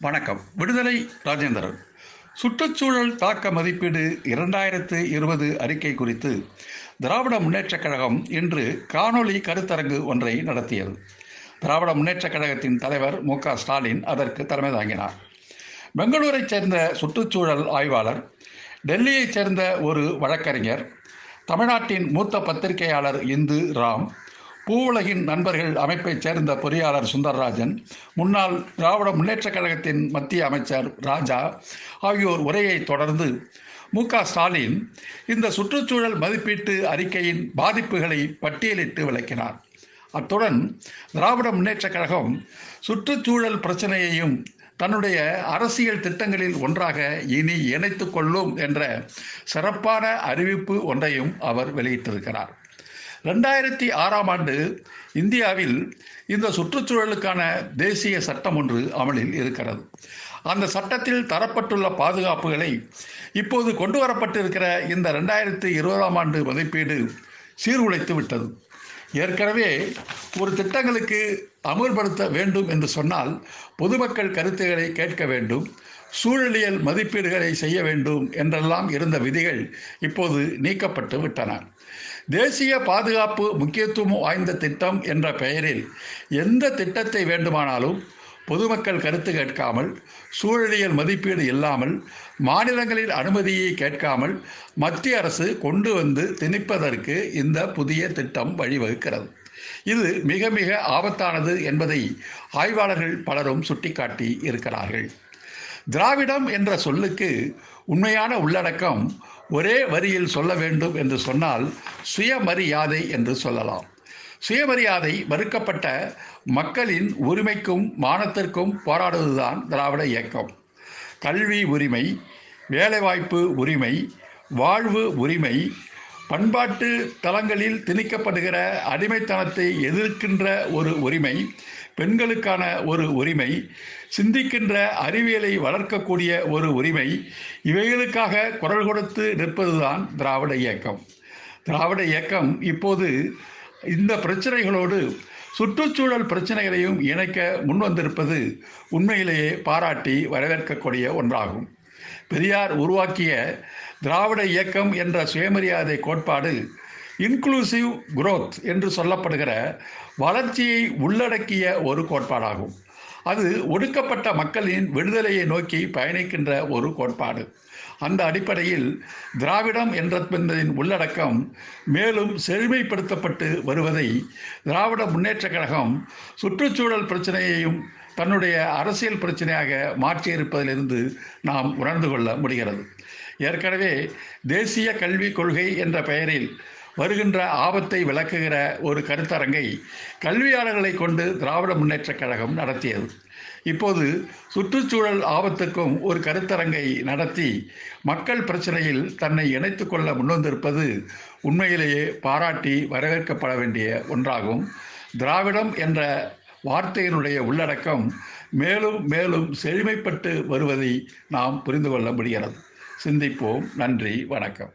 வணக்கம். விடுதலை ராஜேந்திரன். சுற்றுச்சூழல் தாக்க மதிப்பீடு இரண்டாயிரத்து இருபது அறிக்கை குறித்து திராவிட முன்னேற்றக் கழகம் இன்று காணொளி கருத்தரங்கு ஒன்றை நடத்தியது. திராவிட முன்னேற்றக் கழகத்தின் தலைவர் மு க ஸ்டாலின் அதற்கு தலைமை தாங்கினார். பெங்களூரைச் சேர்ந்த சுற்றுச்சூழல் ஆய்வாளர் டெல்லியைச் சேர்ந்த ஒரு வழக்கறிஞர் தமிழ்நாட்டின் மூத்த பத்திரிகையாளர் இந்து ராம் பூவுலகின் நண்பர்கள் அமைப்பைச் சேர்ந்த பொறியாளர் சுந்தரராஜன் முன்னாள் திராவிட முன்னேற்றக் கழகத்தின் மத்திய அமைச்சர் ராஜா ஆகியோர் உரையை தொடர்ந்து மு ஸ்டாலின் இந்த சுற்றுச்சூழல் மதிப்பீட்டு அறிக்கையின் பாதிப்புகளை பட்டியலிட்டு விளக்கினார். அத்துடன் திராவிட முன்னேற்றக் கழகம் சுற்றுச்சூழல் பிரச்சனையையும் தன்னுடைய அரசியல் திட்டங்களில் ஒன்றாக இனி இணைத்து கொள்ளும் என்ற சிறப்பான அறிவிப்பு ஒன்றையும் அவர் வெளியிட்டிருக்கிறார். ரெண்டாயிரத்தி ஆறாம் ஆண்டு இந்தியாவில் இந்த சுற்றுச்சூழலுக்கான தேசிய சட்டம் ஒன்று அமலில் இருக்கிறது. அந்த சட்டத்தில் தரப்பட்டுள்ள பாதுகாப்புகளை இப்போது கொண்டு வரப்பட்டிருக்கிற இந்த ரெண்டாயிரத்தி இருபதாம் ஆண்டு மதிப்பீடு சீர்குலைத்து விட்டது ஏற்கனவே ஒரு திட்டங்களுக்கு அமுல்படுத்த வேண்டும் என்று சொன்னால் பொதுமக்கள் கருத்துக்களை கேட்க வேண்டும் சூழலியல் மதிப்பீடுகளை செய்ய வேண்டும் என்றெல்லாம் இருந்த விதிகள் இப்போது நீக்கப்பட்டு விட்டன. தேசிய பாதுகாப்பு முக்கியத்துவம் வாய்ந்த திட்டம் என்ற பெயரில் எந்த திட்டத்தை வேண்டுமானாலும் பொதுமக்கள் கருத்து கேட்காமல் சூழலியல் மதிப்பீடு இல்லாமல் மாநிலங்களின் அனுமதியை கேட்காமல் மத்திய அரசு கொண்டு வந்து திணிப்பதற்கு இந்த புதிய திட்டம் வழிவகுக்கிறது. இது மிக மிக ஆபத்தானது என்பதை ஆய்வாளர்கள் பலரும் சுட்டிக்காட்டி இருக்கிறார்கள். திராவிடம் என்ற சொல்லுக்கு உண்மையான உள்ளடக்கம் ஒரே வரியில் சொல்ல வேண்டும் என்று சொன்னால் சுயமரியாதை என்று சொல்லலாம். சுயமரியாதை மறுக்கப்பட்ட மக்களின் உரிமைக்கும் மானத்திற்கும் போராடுவதுதான் திராவிட இயக்கம். கல்வி உரிமை வேலைவாய்ப்பு உரிமை வாழ்வு உரிமை பண்பாட்டு தளங்களில் திணிக்கப்படுகிற அடிமைத்தனத்தை எதிர்க்கின்ற ஒரு உரிமை பெண்களுக்கான ஒரு உரிமை சிந்திக்கின்ற அறிவியலை வளர்க்கக்கூடிய ஒரு உரிமை இவைகளுக்காக குரல் கொடுத்து நிற்பதுதான் திராவிட இயக்கம். திராவிட இயக்கம் இப்போது இந்த பிரச்சனைகளோடு சுற்றுச்சூழல் பிரச்சனைகளையும் இணைக்க முன்வந்திருப்பது உண்மையிலேயே பாராட்டி வரவேற்கக்கூடிய ஒன்றாகும். பெரியார் உருவாக்கிய திராவிட இயக்கம் என்ற சுயமரியாதை கோட்பாடு இன்க்ளூசிவ் குரோத் என்று சொல்லப்படுகிற வளர்ச்சியை உள்ளடக்கிய ஒரு கோட்பாடாகும். அது ஒடுக்கப்பட்ட மக்களின் விடுதலையை நோக்கி பயணிக்கின்ற ஒரு கோட்பாடு. அந்த அடிப்படையில் திராவிடம் என்பதின் உள்ளடக்கம் மேலும் செழுமைப்படுத்தப்பட்டு வருவதை திராவிட முன்னேற்றக் கழகம் சுற்றுச்சூழல் பிரச்சனையையும் தன்னுடைய அரசியல் பிரச்சனையாக மாற்றியிருப்பதிலிருந்து நாம் உணர்ந்து கொள்ள முடிகிறது. ஏற்கனவே தேசிய கல்விக் கொள்கை என்ற பெயரில் வருகின்ற ஆபத்தை விளக்குகிற ஒரு கருத்தரங்கை கல்வியாளர்களை கொண்டு திராவிட முன்னேற்றக் கழகம் நடத்தியது. இப்போது சுற்றுச்சூழல் ஆபத்துக்கும் ஒரு கருத்தரங்கை நடத்தி மக்கள் பிரச்சனையில் தன்னை இணைத்து கொள்ள முன்வந்திருப்பது உண்மையிலேயே பாராட்டி வரவேற்கப்பட வேண்டிய ஒன்றாகும். திராவிடம் என்ற வார்த்தையினுடைய உள்ளடக்கம் மேலும் மேலும் செழுமைப்பட்டு வருவதை நாம் புரிந்து கொள்ள முடிகிறது. சிந்திப்போம். நன்றி. வணக்கம்.